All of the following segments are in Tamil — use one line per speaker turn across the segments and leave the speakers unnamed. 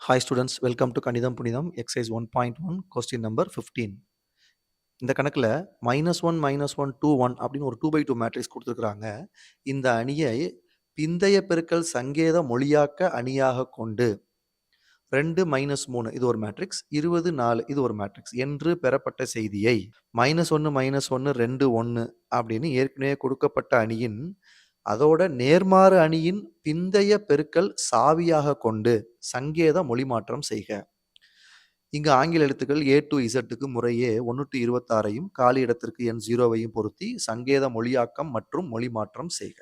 Hi students welcome to Kanitham Punitham exercise one point one question number fifteen இந்த கணக்கில் minus one minus one two one அப்படின்னு ஒரு டூ பை டூ மேட்ரிக்ஸ் கொடுத்துருக்குறாங்க. இந்த அணியை பிந்தைய பெருக்கல் சங்கேத மொழியாக்க அணியாக கொண்டு ரெண்டு மைனஸ் மூணு இது ஒரு மேட்ரிக்ஸ் இருபது நாலு இது ஒரு மேட்ரிக்ஸ் என்று பெறப்பட்ட செய்தியை மைனஸ் ஒன்று மைனஸ் ஒன்று ரெண்டு ஒன்று அப்படின்னு ஏற்கனவே கொடுக்கப்பட்ட அணியின் அதோட நேர்மாறு அணியின் பிந்தைய பெருக்கல் சாவியாக கொண்டு சங்கேத மொழிமாற்றம் செய்க. இங்கு ஆங்கில எழுத்துக்கள் ஏ டு இசட்டுக்கு முறையே ஒன்று டு இருபத்தாறையும் காலி இடத்திற்கு எண் ஜீரோவையும் பொருத்தி சங்கேத மொழியாக்கம் மற்றும் மொழிமாற்றம் செய்க.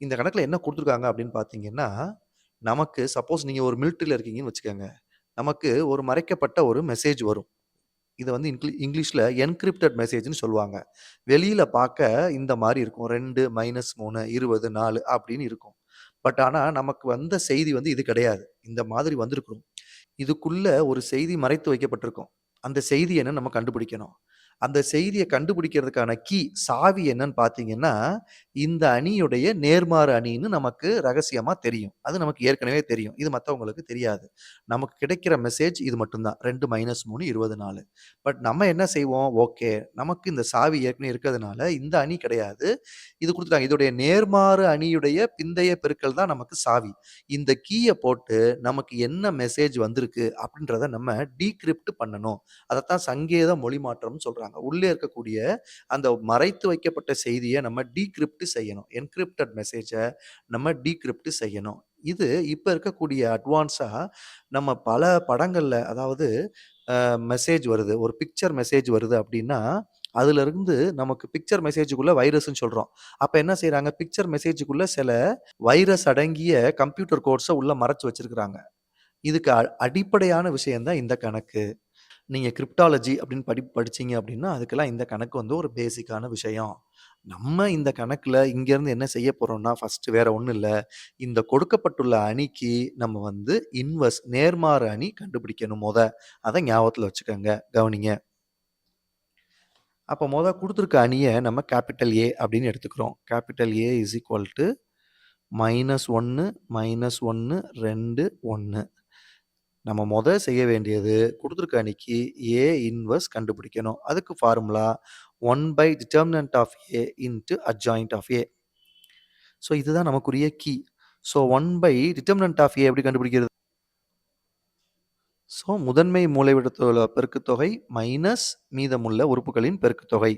இந்த கணக்கில் என்ன கொடுத்துருக்காங்க அப்படின்னு பார்த்தீங்கன்னா நமக்கு சப்போஸ் நீங்கள் ஒரு மிலிட்ரியில் இருக்கீங்கன்னு வச்சுக்கோங்க நமக்கு ஒரு மறைக்கப்பட்ட ஒரு மெசேஜ் வரும். இதை வந்து இங்கிலீ இங்கிலீஷில் என்கிரிப்டட் மெசேஜ்னு சொல்லுவாங்க. வெளியில் பார்க்க இந்த மாதிரி இருக்கும். ரெண்டு மைனஸ் மூணு இருபது நாலு அப்படின்னு இருக்கும். பட் ஆனால் நமக்கு வந்த செய்தி வந்து இது கிடையாது. இந்த மாதிரி வந்திருக்கும். இதுக்குள்ள ஒரு செய்தி மறைத்து வைக்கப்பட்டிருக்கும். அந்த செய்தி என்ன நம்ம கண்டுபிடிக்கணும். அந்த செய்தியை கண்டுபிடிக்கிறதுக்கான கீ சாவி என்னன்னு பார்த்தீங்கன்னா இந்த அணியுடைய நேர்மாறு அணின்னு நமக்கு ரகசியமாக தெரியும். அது நமக்கு ஏற்கனவே தெரியும். இது மற்றவங்களுக்கு தெரியாது. நமக்கு கிடைக்கிற மெசேஜ் இது மட்டும்தான். ரெண்டு மைனஸ் மூணு இருபது நாலு. பட் நம்ம என்ன செய்வோம்? ஓகே நமக்கு இந்த சாவி ஏற்கனவே இருக்கிறதுனால இந்த அணி கிடையாது. இது கொடுத்துட்டாங்க. இதோடைய நேர்மாறு அணியுடைய பிந்தைய பெருக்கள் தான் நமக்கு சாவி. இந்த கீயை போட்டு நமக்கு என்ன மெசேஜ் வந்திருக்கு அப்படின்றத நம்ம டீக்ரிப்ட் பண்ணணும். அதைத்தான் சங்கேத மொழி மாற்றம்னு சொல்கிறாங்க உள்ளே இருக்கக்கூடிய அந்த மறைத்து வைக்கப்பட்ட செய்தியை நம்ம டீக்ரிப்ட் செய்யணும். என்கிரிப்டட் மெசேஜை நம்ம டீக்ரிப்ட் செய்யணும். இது இப்போ இருக்கக்கூடிய அட்வான்ஸாக நம்ம பல படங்களில் அதாவது மெசேஜ் வருது. ஒரு பிக்சர் மெசேஜ் வருது அப்படின்னா அதுல இருந்து நமக்கு பிக்சர் மெசேஜுக்குள்ள வைரஸ்ன்னு சொல்றோம். அப்ப என்ன செய்கிறாங்க பிக்சர் மெசேஜுக்குள்ள சில வைரஸ் அடங்கிய கம்ப்யூட்டர் கோர்ஸை உள்ள மறைச்சு வச்சிருக்கிறாங்க. இதுக்கு அ- அடிப்படையான விஷயம்தான் இந்த கணக்கு. நீங்க கிரிப்டாலஜி அப்படின்னு படி படிச்சீங்க அப்படின்னா அதுக்கெல்லாம் இந்த கணக்கு வந்து ஒரு பேசிக்கான விஷயம். நம்ம இந்த கணக்குல இங்கேருந்து என்ன செய்ய போறோம்னா ஃபர்ஸ்ட் வேற ஒண்ணும் இல்ல. இந்த கொடுக்கப்பட்டுள்ள அணிக்கு நம்ம வந்து இன்வெஸ்ட் நேர்மாறு அணி கண்டுபிடிக்கணும் மொத. அதை ஞாபகத்துல வச்சுக்கோங்க கவனிங்க. அப்போ மொதல் கொடுத்துருக்க அணியை நம்ம கேபிட்டல் ஏ அப்படின்னு எடுத்துக்கிறோம். Capital A is equal to minus ஒன்று மைனஸ் ஒன்று ரெண்டு ஒன்று நம்ம முத செய்ய வேண்டியது கொடுத்துருக்க அணிக்கு ஏ இன்வர்ஸ் கண்டுபிடிக்கணும். அதுக்கு formula one by determinant of A into adjoint of A so இதுதான் நமக்குரிய key so one by determinant of A எப்படி கண்டுபிடிக்கிறது? ஸோ முதன்மை மூலைவிடத்தோட பெருக்குத்தொகை மைனஸ் மீதமுள்ள உறுப்புகளின் பெருக்குத்தொகை.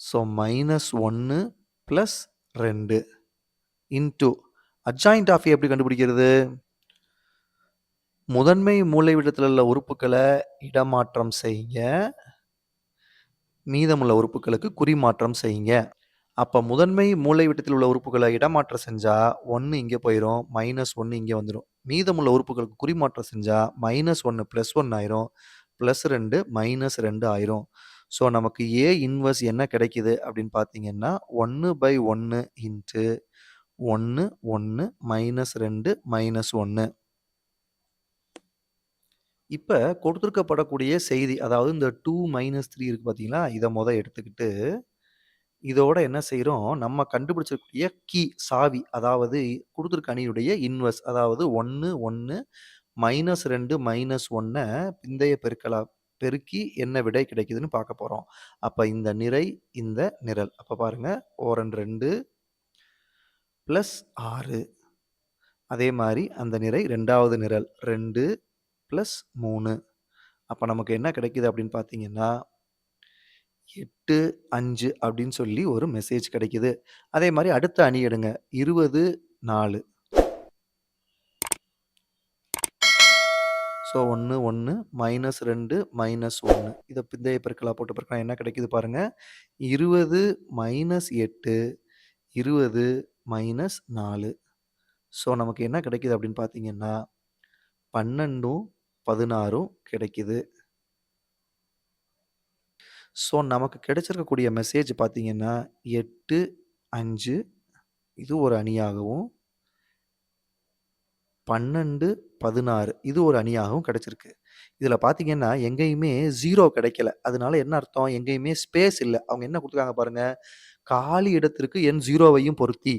ஸோ மைனஸ் ஒன்று ப்ளஸ் ரெண்டு இன்ட்டு அட்ஜாயிண்ட் ஆஃப் எப்படி கண்டுபிடிக்கிறது? முதன்மை மூலைவிடத்தில் உள்ள உறுப்புகளை இடமாற்றம் செய்யுங்க. மீதமுள்ள உறுப்புகளுக்கு குறிமாற்றம் செய்யுங்க. அப்போ முதன்மை மூலைவிட்டத்தில் உள்ள உறுப்புகளை இடமாற்றம் செஞ்சால் ஒன்று இங்கே போயிடும் மைனஸ் ஒன்று இங்கே வந்துடும் மீதமுள்ள உறுப்புகளுக்கு குறிமாற்றம் செஞ்சால் மைனஸ் ஒன்று ப்ளஸ் ஒன் ஆயிரும் ப்ளஸ் ரெண்டு மைனஸ் ரெண்டு ஆயிரும். ஸோ நமக்கு ஏ இன்வர்ஸ் என்ன கிடைக்கிது அப்படின்னு பார்த்தீங்கன்னா ஒன்று பை ஒன்று இன்ட்டு ஒன்று ஒன்று மைனஸ் ரெண்டு மைனஸ் ஒன்று இப்போ கொடுத்துருக்கப்படக்கூடிய செய்தி அதாவது இந்த டூ மைனஸ் த்ரீ இருக்கு பார்த்தீங்களா இதை மொதல் எடுத்துக்கிட்டு இதோட என்ன செய்கிறோம் நம்ம கண்டுபிடிச்சிருக்கக்கூடிய கீ சாவி அதாவது கொடுத்துருக்க அணியுடைய இன்வெர்ஸ். அதாவது ஒன்று ஒன்று மைனஸ் ரெண்டு மைனஸ் ஒன்றை பிந்தைய பெருக்கலா பெருக்கி என்ன விடை கிடைக்குதுன்னு பார்க்க போகிறோம் அப்போ இந்த நிறை இந்த நிரல். அப்போ பாருங்க ஓரன் ரெண்டு ப்ளஸ் ஆறு. அதே மாதிரி அந்த நிறை ரெண்டாவது நிரல். ரெண்டு ப்ளஸ் மூணு. அப்போ நமக்கு என்ன கிடைக்குது அப்படின்னு பார்த்தீங்கன்னா எட்டு அஞ்சு அப்படின்னு சொல்லி ஒரு மெசேஜ் கிடைக்குது. அதே மாதிரி அடுத்த அணி எடுங்க. இருபது நாலு. ஸோ ஒன்று ஒன்று மைனஸ் ரெண்டு மைனஸ் ஒன்று இதை பிந்தைய பெருக்கலாக போட்டு பெருக்கலாம் என்ன கிடைக்குது பாருங்கள் இருபது மைனஸ் எட்டு. இருபது மைனஸ் நாலு. ஸோ நமக்கு என்ன கிடைக்குது அப்படின்னு பார்த்தீங்கன்னா பன்னெண்டும் பதினாறும் கிடைக்குது. ஸோ நமக்கு கிடைச்சிருக்கக்கூடிய மெசேஜ் பார்த்தீங்கன்னா எட்டு அஞ்சு இது ஒரு அணியாகவும் பன்னெண்டு பதினாறு இது ஒரு அணியாகவும் கிடைச்சிருக்கு. இதில் பார்த்தீங்கன்னா எங்கேயுமே ஜீரோ கிடைக்கல. அதனால என்ன அர்த்தம்? எங்கேயுமே ஸ்பேஸ் இல்லை. அவங்க என்ன கொடுத்துருக்காங்க பாருங்கள் காலி இடத்திற்கு என் ஜீரோவையும் பொருத்தி.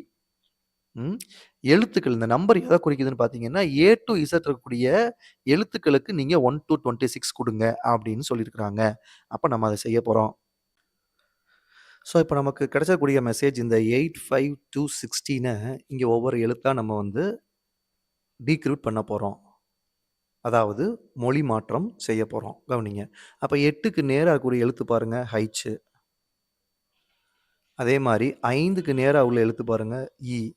ம். எழுத்துக்கள் இந்த நம்பர் எதை குறிக்குதுன்னு பார்த்தீங்கன்னா, ஏ டூ இசட் இருக்கக்கூடிய எழுத்துக்களுக்கு நீங்கள் ஒன் டூ 26 குடுங்க அப்படின்னு சொல்லியிருக்கிறாங்க. அப்போ நம்ம அதை செய்ய போகிறோம் ஸோ, இப்போ நமக்கு கிடைச்சக்கூடிய மெசேஜ் இந்த எயிட் ஃபைவ் டூ சிக்ஸ்டீனை இங்கே ஒவ்வொரு எழுத்தாக நம்ம வந்து டீக்ரூட் பண்ண போகிறோம் அதாவது மொழி மாற்றம் செய்ய போகிறோம் கவனிங்க. அப்போ எட்டுக்கு நேராக கூடிய எழுத்து பாருங்கள் ஹைச்சு அதே மாதிரி ஐந்துக்கு நேராக உள்ள எழுத்து பாருங்கள் இ. E.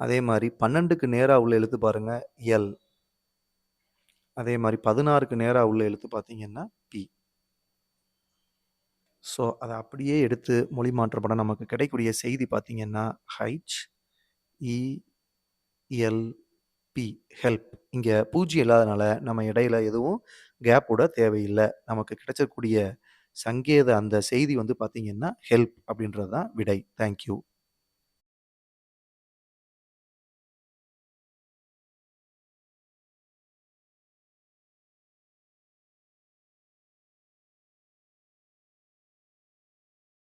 அதே மாதிரி பன்னெண்டுக்கு நேராக உள்ள எழுத்து பாருங்க எல். அதே மாதிரி பதினாறுக்கு நேராக உள்ள எழுத்து பார்த்தீங்கன்னா பி. ஸோ, அதை அப்படியே எடுத்து மொழி மாற்றம் நமக்கு கிடைக்கக்கூடிய செய்தி பார்த்தீங்கன்னா, H, E, e, L, P help. இங்கே பூஜ்ஜியம் இல்லாதனால நம்ம இடையில எதுவும் கேப்போட தேவையில்லை நமக்கு கிடைச்சக்கூடிய சங்கேத அந்த செய்தி வந்து பார்த்தீங்கன்னா, ஹெல்ப் அப்படின்றது தான் விடை. Thank you.